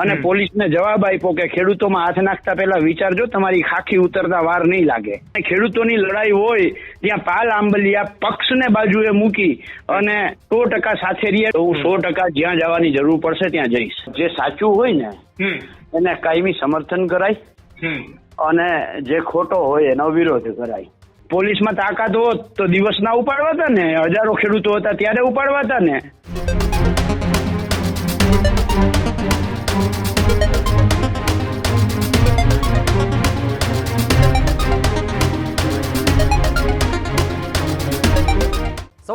અને. પોલીસને જવાબ આપ્યો કે ખેડૂતોમાં હાથ નાખતા પહેલા વિચારજો તમારી ખાખી ઉતરતા વાર નહીં લાગે. ખેડૂતોની લડાઈ હોય ત્યાં પાલ આંબલિયા પક્ષને બાજુએ મૂકી અને સો ટકા સાથે રહીએ. હું સો ટકા જ્યાં જવાની જરૂર પડશે ત્યાં જઈશ. જે સાચું હોય ને એને કાયમી સમર્થન કરાય. અને જે ખોટો હોય એનો વિરોધ કરાય. પોલીસમાં તાકાત હોત તો દિવસ ના ઉપાડવા હતા ને હજારો ખેડૂતો હતા ત્યારે ઉપાડવા હતા ને.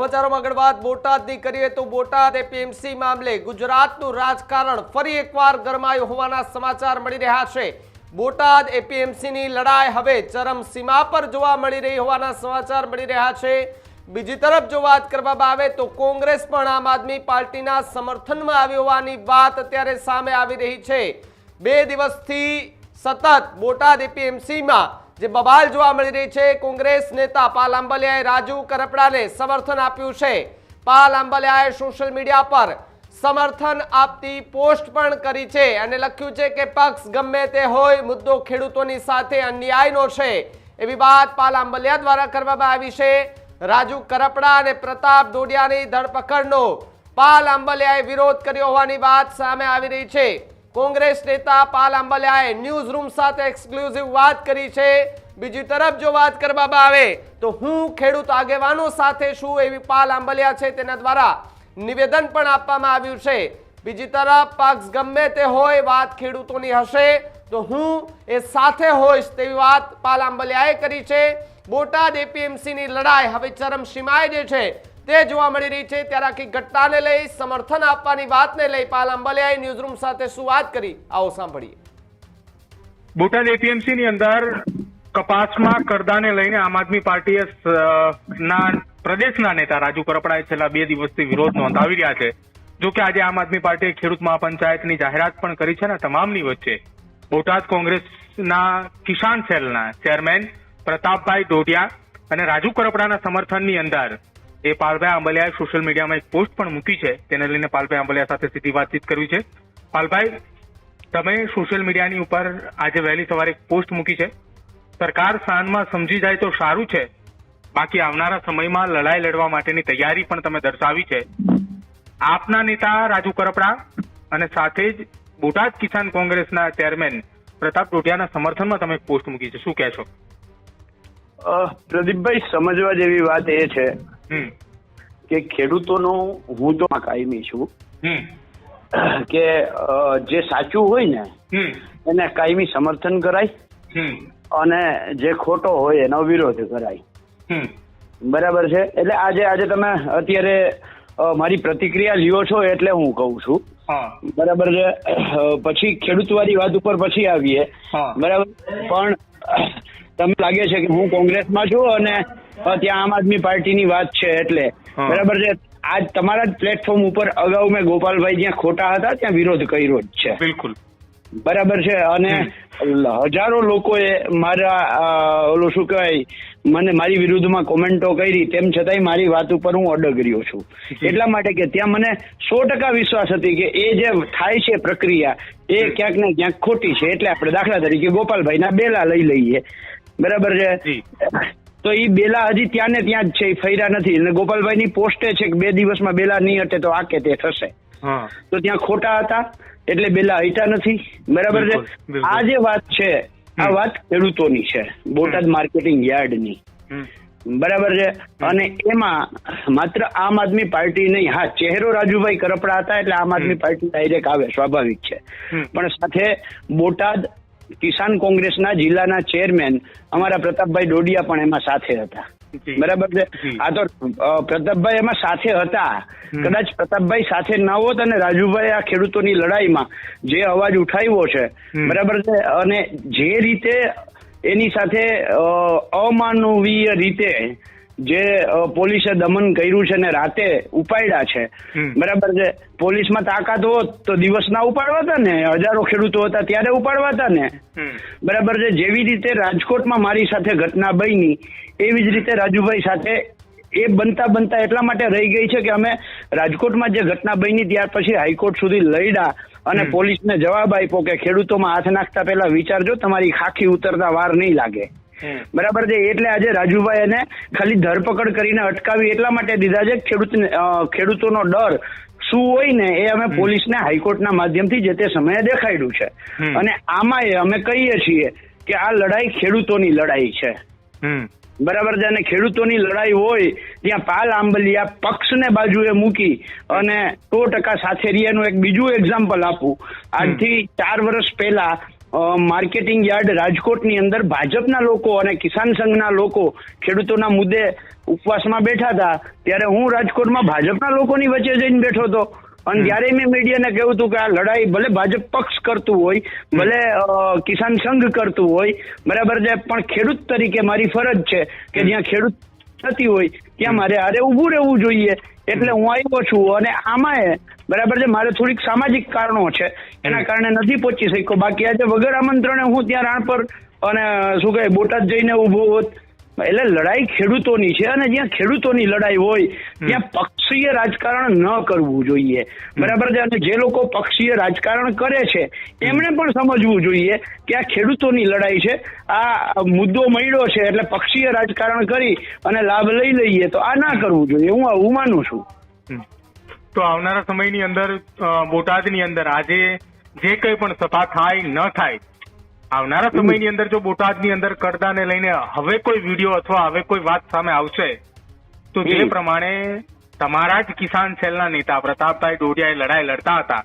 સમાચારોમાં આગળ વાત, બોટાદની કરીએ તો બોટાદ એપીએમસી મામલે ગુજરાતનું રાજકારણ ફરી એકવાર ગરમાયું હોવાના સમાચાર મળી રહ્યા છે. બોટાદ એપીએમસીની લડાઈ હવે ચરમસીમા પર જોવા મળી રહી હોવાના સમાચાર મળી રહ્યા છે. બીજી તરફ જો વાત કરવામાં આવે તો કોંગ્રેસ પણ આમ આદમી પાર્ટીના સમર્થનમાં આવી હોવાની વાત અત્યારે સામે આવી રહી છે. બે દિવસથી સતત બોટાદ એપીએમસીમાં જે બબાલ જોવા મળી રહી છે, કોંગ્રેસ નેતા પાલ આંબલિયાએ રાજુ કરપડાને સમર્થન આપ્યું છે. પાલ આંબલિયાએ સોશિયલ મીડિયા પર સમર્થન આપતી પોસ્ટ પણ કરી છે અને લખ્યું છે કે પક્ષ ગમે તે હોય મુદ્દો ખેડૂતોની સાથે અન્યાયનો છે. એવી વાત પાલ આંબલિયા દ્વારા કરવામાં આવી છે. રાજુ કરપડા અને પ્રતાપ દોડિયાની ધરપકડનો પાલ આંબલિયાએ વિરોધ કર્યો હોવાની વાત સામે આવી રહી છે. કોંગ્રેસ નેતા પાલ આંબલિયાએ ન્યૂઝ રૂમ સાથે એક્સક્લુઝિવ વાત કરી છે. બીજી તરફ જો વાત કરવામાં આવે તો હું ખેડૂત આગેવાનો સાથે છું એવી પાલ આંબલિયા છે. તેના દ્વારા નિવેદન પણ આપવામાં આવ્યું છે. બીજી તરફ પક્ષ ગમે તે હોય વાત ખેડૂતોની હશે તો હું એ સાથે હોઈશ તેવી વાત પાલ આંબલિયાએ કરી છે. બોટાદ એપીએમસીની લડાઈ હવે ચરમસીમાએ જે છે તે જોવા મળી રહી છે. ત્યારે આખી ઘટનાને લઈ સમર્થન આપવાની વાતને લઈ પાલ અંબલિયાએ ન્યૂઝરૂમ સાથે શું વાત કરી. આવો સાંભળીએ. બોટાદ એપીએમસી ની અંદર કપાસમાં કરદાને લઈને આમ આદમી પાર્ટીએ ના, પ્રદેશના નેતા રાજુ કરપડાએ છેલ્લા બે દિવસથી વિરોધ નોંધાવી રહ્યા છે. જો કે આજે આમ આદમી પાર્ટીએ ખેડૂત મહાપંચાયતની જાહેરાત પણ કરી છે ને તમામની વચ્ચે. બોટાદ કોંગ્રેસના કિસાન સેલના ચેરમેન પ્રતાપભાઈ ડોડિયા અને રાજુ કરપડાના સમર્થનની અંદર એ પાલભાઈ આંબલિયાએ સોશિયલ મીડિયામાં એક પોસ્ટ પણ મૂકી છે. તેને લઈને પાલભાઈ આંબલિયા સાથે સીધી વાતચીત કરવી છે. પાલભાઈ, તમે સોશિયલ મીડિયાની ઉપર આજે વહેલી સવારે એક પોસ્ટ મૂકી છે. સરકાર સાંજમાં સમજી જાય તો સારું છે. બાકી આવનારા સમયમાં લડાઈ લડવા માટેની તૈયારી પણ તમે દર્શાવી છે. આપના નેતા રાજુ કરપડા અને સાથે જ બોટાદ કિસાન કોંગ્રેસના ચેરમેન પ્રતાપ ટોટિયાના સમર્થનમાં તમે પોસ્ટ મૂકી છે. શું કહેશો? પ્રદીપભાઈ, સમજવા જેવી વાત એ છે કે ખેડૂતોનો હું તો કાયમી છું કે જે સાચું હોય ને એને કાયમી સમર્થન કરાય અને જે ખોટો હોય એનો વિરોધ કરાય. બરાબર છે? એટલે આજે આજે તમે અત્યારે મારી પ્રતિક્રિયા લ્યો છો એટલે હું કહું છું. બરાબર છે? પછી ખેડૂતવાળી વાત ઉપર પછી આવીએ. બરાબર? પણ તમને લાગે છે કે હું કોંગ્રેસમાં છું અને ત્યાં આમ આદમી પાર્ટીની વાત છે એટલે. બરાબર છે? આજ તમારા જ પ્લેટફોર્મ ઉપર અગાઉ મેં ગોપાલભાઈ જ્યાં ખોટા હતા ત્યાં વિરોધ કર્યો જ છે. બિલકુલ. બરાબર છે? અને હજારો લોકોએ મારા ઓલું શું કહેવાય મને મારી વિરુદ્ધમાં કોમેન્ટો કરી તેમ છતાંય મારી વાત ઉપર હું અડગ રહ્યો છું. એટલા માટે કે ત્યાં મને સો ટકા વિશ્વાસ હતી કે એ જે થાય છે પ્રક્રિયા એ ક્યાંક ને ક્યાંક ખોટી છે. એટલે આપણે દાખલા તરીકે ગોપાલભાઈના બેલા લઈ લઈએ. બરાબર છે? તો એ બેલા હજી ત્યાં ને ત્યાં જ છે એ ફર્યા નથી. અને ગોપાલભાઈની પોસ્ટે છે કે બે દિવસમાં બેલા નહીં હટે તો આ કે તે થશે. તો ત્યાં ખોટા હતા એટલે બેલા હૈતા નથી. બરાબર છે. આ જે વાત છે આ વાત ખેડૂતોની છે. બોટાદ માર્કેટિંગ યાર્ડની. બરાબર છે? અને એમાં માત્ર આમ આદમી પાર્ટી નહીં હા ચહેરો રાજુભાઈ કરપડા હતા એટલે આમ આદમી પાર્ટી ડાયરેક્ટ આવે સ્વાભાવિક છે. પણ સાથે બોટાદ કિસાન કોંગ્રેસના જિલ્લાના ચેરમેન અમારા પ્રતાપભાઈ ડોડિયા પણ એમાં સાથે હતા. બરાબર છે? આ તો પ્રતાપભાઈ એમાં સાથે હતા. કદાચ પ્રતાપભાઈ સાથે ન હોત અને રાજુભાઈ આ ખેડૂતોની લડાઈમાં જે અવાજ ઉઠાવ્યો છે બરાબર છે? અને જે રીતે એની સાથે અમાનવીય રીતે જે પોલીસે દમન કર્યું છે ને રાતે ઉપાડ્યા છે. બરાબર છે. પોલીસમાં તાકાત હોત તો દિવસના ઉપાડવા હતા ને હજારો ખેડૂતો હતા ત્યારે ઉપાડવા હતા ને બરાબર છે. જેવી રીતે રાજકોટમાં મારી સાથે ઘટના બની એવી જ રીતે રાજુભાઈ સાથે એ બનતા બનતા એટલા માટે રહી ગઈ છે કે અમે રાજકોટમાં જે ઘટના બની ત્યાર પછી હાઈકોર્ટ સુધી લઈડા અને. પોલીસને જવાબ આપ્યો કે ખેડૂતોમાં હાથ નાખતા પહેલા વિચારજો તમારી ખાખી ઉતરતા વાર નહીં લાગે. બરાબર છે એટલે આજે રાજુભાઈ એને ખાલી ધરપકડ કરીને અટકાવી એટલા માટે દીધા છે ખેડૂત ખેડૂતોનો ડર શું હોય ને એ અમે પોલીસને હાઈકોર્ટના માધ્યમથી જે તે સમયે દેખાડ્યું છે. અને આમાં અમે કહીએ છીએ કે આ લડાઈ ખેડૂતોની લડાઈ છે. બરાબર છે અને ખેડૂતોની લડાઈ હોય ત્યાં પાલ આંબલિયા પક્ષને બાજુએ મૂકી અને સો ટકા સાથે રિયાનું એક બીજું એક્ઝામ્પલ આપું. આજથી ચાર વર્ષ પહેલા માર્કેટિંગ યાર્ડ રાજકોટની અંદર ભાજપના લોકો અને કિસાન સંઘના લોકો ખેડૂતોના મુદ્દે ઉપવાસમાં બેઠા હતા. ત્યારે હું રાજકોટમાં ભાજપના લોકોની વચ્ચે જઈને બેઠો હતો. અને ત્યારે મેં મીડિયાને કહ્યું હતું કે આ લડાઈ ભલે ભાજપ પક્ષ કરતું હોય ભલે કિસાન સંઘ કરતું હોય બરાબર છે પણ ખેડૂત તરીકે મારી ફરજ છે કે જ્યાં ખેડૂત થતી હોય ત્યાં મારે અરે ઊભું રહેવું જોઈએ. એટલે હું આવ્યો છું અને આમાં બરાબર છે મારે થોડીક સામાજિક કારણો છે. એના કારણે નથી પહોંચી શક્યો. બાકી આજે વગર આમંત્રણે હું ત્યાં રાણ પર અને શું કહે બોટાદ જઈને ઊભો હોત. એટલે લડાઈ ખેડૂતોની છે અને જ્યાં ખેડૂતોની લડાઈ હોય ત્યાં પક્ષીય રાજકારણ ન કરવું જોઈએ. બરાબર છે? અને જે લોકો પક્ષીય રાજકારણ કરે છે એમણે પણ સમજવું જોઈએ કે આ ખેડૂતોની લડાઈ છે. આ મુદ્દો મળ્યો છે એટલે પક્ષીય રાજકારણ કરી અને લાભ લઈ લઈએ તો આ ના કરવું જોઈએ. હું આવું માનું છું. તો આવનારા સમયની અંદર બોટાદની અંદર આજે જે કંઈ પણ સભા થાય ન થાય આવનારા સમયની અંદર જો બોટાદની અંદર કરદાને લઈને હવે કોઈ વીડિયો અથવા હવે કોઈ વાત સામે આવશે તો જે પ્રમાણે તમારા જ કિસાન સેલના નેતા પ્રતાપભાઈ ડોડિયાએ લડાઈ લડતા હતા.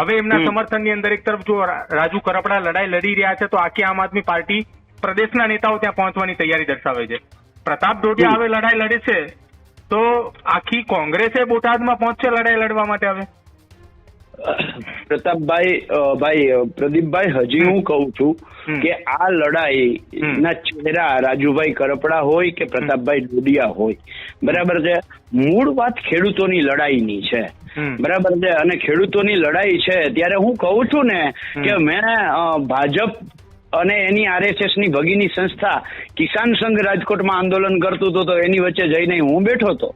હવે એમના સમર્થનની અંદર એક તરફ જો રાજુ કરપડા લડાઈ લડી રહ્યા છે તો આખી આમ આદમી પાર્ટી પ્રદેશના નેતાઓ ત્યાં પહોંચવાની તૈયારી દર્શાવે છે. પ્રતાપ ડોડિયા હવે લડાઈ લડે છે તો આખી કોંગ્રેસે બોટાદમાં પહોંચશે લડાઈ લડવા માટે હવે? પ્રતાપભાઈ ભાઈ પ્રદીપભાઈ હજી હું કહું છું કે આ લડાઈ ના ચહેરા રાજુભાઈ કરપડા હોય કે પ્રતાપભાઈ ડોડિયા હોય. બરાબર છે? મૂળ વાત ખેડૂતોની લડાઈની છે. બરાબર છે? અને ખેડૂતોની લડાઈ છે. ત્યારે હું કહું છું ને કે મેં ભાજપ અને એની આરએસએસની ભગીની સંસ્થા કિસાન સંઘ રાજકોટમાં આંદોલન કરતું હતું તો એની વચ્ચે જઈને હું બેઠો હતો.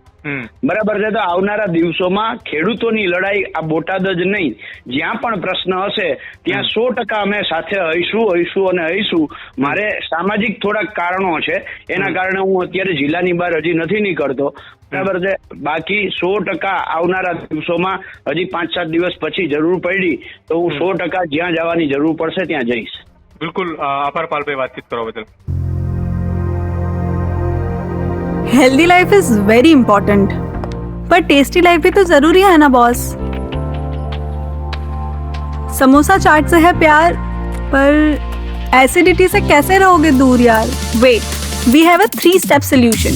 બરાબર છે તો આવનારા દિવસોમાં ખેડૂતોની લડાઈ આ બોટાદ જ નહીં જ્યાં પણ પ્રશ્ન હશે ત્યાં સો ટકા અમે સાથે હઈશું હઈશું અને હઈશું. મારે સામાજિક થોડાક કારણો છે એના કારણે હું અત્યારે જિલ્લાની બહાર હજી નથી નીકળતો. બરાબર છે બાકી સો ટકા આવનારા દિવસોમાં હજી પાંચ સાત દિવસ પછી જરૂર પડી તો હું સો ટકા જ્યાં જવાની જરૂર પડશે ત્યાં જઈશ. બિલકુલ અ, આભાર પાલભાઈ વાતચીત કરવા બદલ healthy life is very important पर टेस्टी लाइफ भी तो जरूरी है ना बॉस समोसा चाट से है प्यार पर एसिडिटी से कैसे रहोगे दूर यार wait we have a three step solution